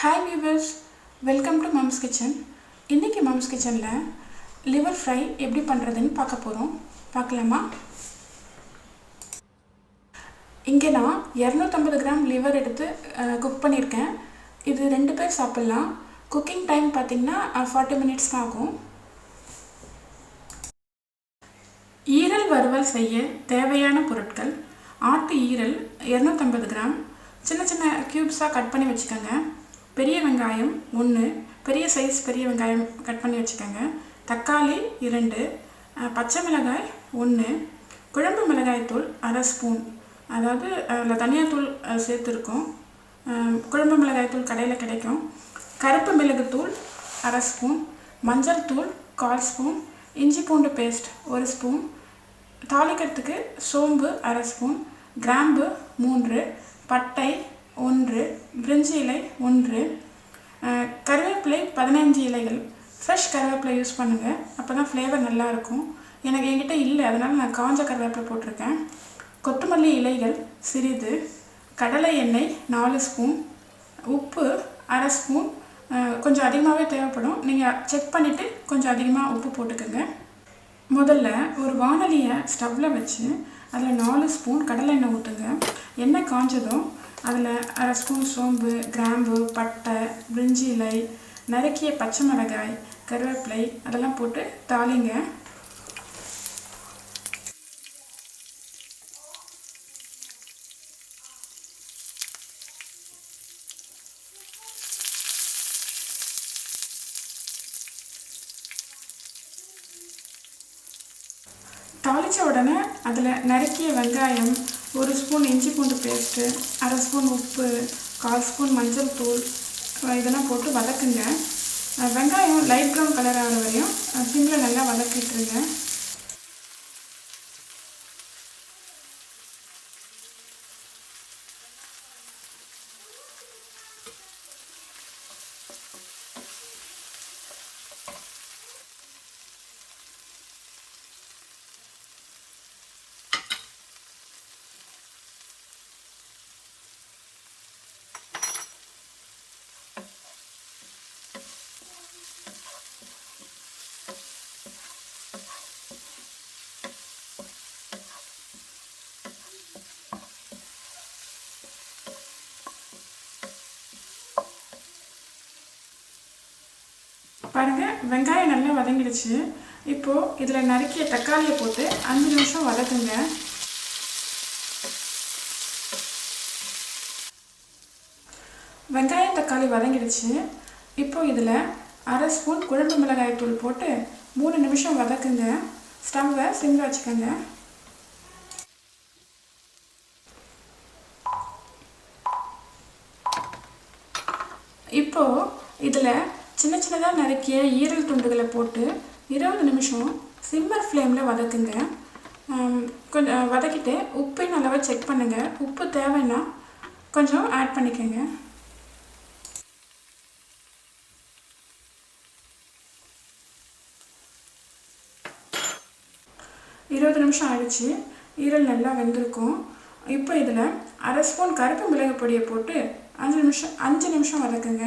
Hi viewers welcome to mom's kitchen இன்றைக்கி mumps கிச்சனில் liver fry எப்படி பண்ணுறதுன்னு பார்க்க போகிறோம் பார்க்கலாமா? இங்கே நான் இரநூத்தம்பது கிராம் லிவர் எடுத்து குக் பண்ணியிருக்கேன். இது ரெண்டு பேர் சாப்பிட்லாம். குக்கிங் டைம் பார்த்திங்கன்னா ஃபார்ட்டி மினிட்ஸ் தான் ஆகும். ஈரல் வறுவல் செய்ய தேவையான பொருட்கள். ஆட்டு ஈரல் இரநூத்தம்பது கிராம். சின்ன சின்ன க்யூப்ஸாக கட் பண்ணி வச்சுக்கோங்க. பெரிய வெங்காயம் ஒன்று பெரிய சைஸ் பெரிய வெங்காயம் கட் பண்ணி வச்சுக்கோங்க. தக்காளி இரண்டு பச்சை மிளகாய் ஒன்று குழம்பு மிளகாய்த்தூள் அரை ஸ்பூன் அதாவது அதில் தனியாத்தூள் சேர்த்துருக்கோம் குழம்பு மிளகாய்த்தூள் கடையில் கிடைக்கும். கருப்பு மிளகுத்தூள் அரை ஸ்பூன் மஞ்சள் தூள் கால் ஸ்பூன் இஞ்சி பூண்டு பேஸ்ட் ஒரு ஸ்பூன் தாளிக்கிறதுக்கு சோம்பு அரை ஸ்பூன் கிராம்பு மூன்று. பட்டை ஒன்று பிரிஞ்சி இலை ஒன்று கருவேப்பிலை பதினஞ்சு இலைகள். ஃப்ரெஷ் கருவேப்பிலை யூஸ் பண்ணுங்கள் அப்போ தான் ஃப்ளேவர் நல்லாயிருக்கும் எனக்கு என்கிட்ட இல்லை. அதனால் நான் காஞ்ச கருவேப்பிலை போட்டிருக்கேன். கொத்தமல்லி இலைகள் சிறிது கடலை எண்ணெய் நாலு ஸ்பூன் உப்பு அரை ஸ்பூன் கொஞ்சம் அதிகமாகவே தேவைப்படும். நீங்கள் செக் பண்ணிவிட்டு கொஞ்சம் அதிகமாக உப்பு போட்டுக்கோங்க. முதல்ல ஒரு வானலியை ஸ்டவ்வில் வச்சு அதில் நாலு ஸ்பூன் கடலை எண்ணெய் ஊற்றுங்க எண்ணெய் காஞ்சதும் அதில் அரை ஸ்பூன் சோம்பு கிராம்பு பட்டை பிரிஞ்சி இலை நறுக்கிய பச்சை மிளகாய் கருவேப்பிலை அதெல்லாம் போட்டு தாளிங்க. தாளித்த உடனே அதில் நறுக்கிய வெங்காயம் ஒரு ஸ்பூன் இஞ்சி பூண்டு பேஸ்ட்டு அரை ஸ்பூன் உப்பு கால் ஸ்பூன் மஞ்சள் தூள் இதெல்லாம் போட்டு வதக்குங்க. வெங்காயம் லைட் ப்ரௌன் கலர் ஆகிற வரையும் சிம்மில் நல்லா வதக்கிட்டுருங்க. பாருங்கள் வெங்காயம் நல்லா வதங்கிடுச்சு. இப்போது இதில் நறுக்கிய தக்காளியை போட்டு அஞ்சு நிமிஷம் வதக்குங்க. வெங்காயம் தக்காளி வதங்கிடுச்சு. இப்போ இதில் அரை ஸ்பூன் குழம்பு மிளகாய் தூள் போட்டு மூணு நிமிஷம் வதக்குங்க. ஸ்டவ்வை சிம்மில் வச்சுக்கோங்க. இப்போது இதில் சின்ன சின்னதாக நறுக்கிய ஈரல் துண்டுகளை போட்டு இருபது நிமிஷம் சிம்மர் ஃப்ளேமில் வதக்குங்க. கொஞ்சம் வதக்கிட்டு உப்பையும் நல்லாவே செக் பண்ணுங்கள் உப்பு தேவைன்னா கொஞ்சம் ஆட் பண்ணிக்கோங்க. இருபது நிமிஷம் ஆயிடுச்சு. ஈரல் நல்லா வெந்திருக்கும். இப்போ இதில் அரை ஸ்பூன் கருப்பு மிளகு பொடியை போட்டு அஞ்சு நிமிஷம் அஞ்சு நிமிஷம் வதக்குங்க.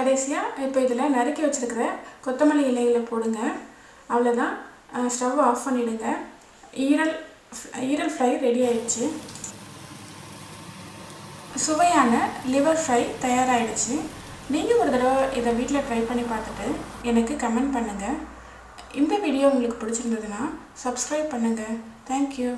கடைசியாக இப்போ இதில் நறுக்கி வச்சுருக்கிற கொத்தமல்லி இலையில் போடுங்க. அவ்வளோதான் ஸ்டவ் ஆஃப் பண்ணிவிடுங்க ஈரல் ஈரல் ஃப்ரை ரெடி ஆயிடுச்சு. சுவையான லிவர் ஃப்ரை தயாராகிடுச்சு நீங்கள் ஒரு தடவை இதை வீட்டில் ட்ரை பண்ணி பார்த்துட்டு எனக்கு கமெண்ட் பண்ணுங்கள் இந்த வீடியோ உங்களுக்கு பிடிச்சிருந்ததுன்னா சப்ஸ்கிரைப் பண்ணுங்கள் தேங்க்யூ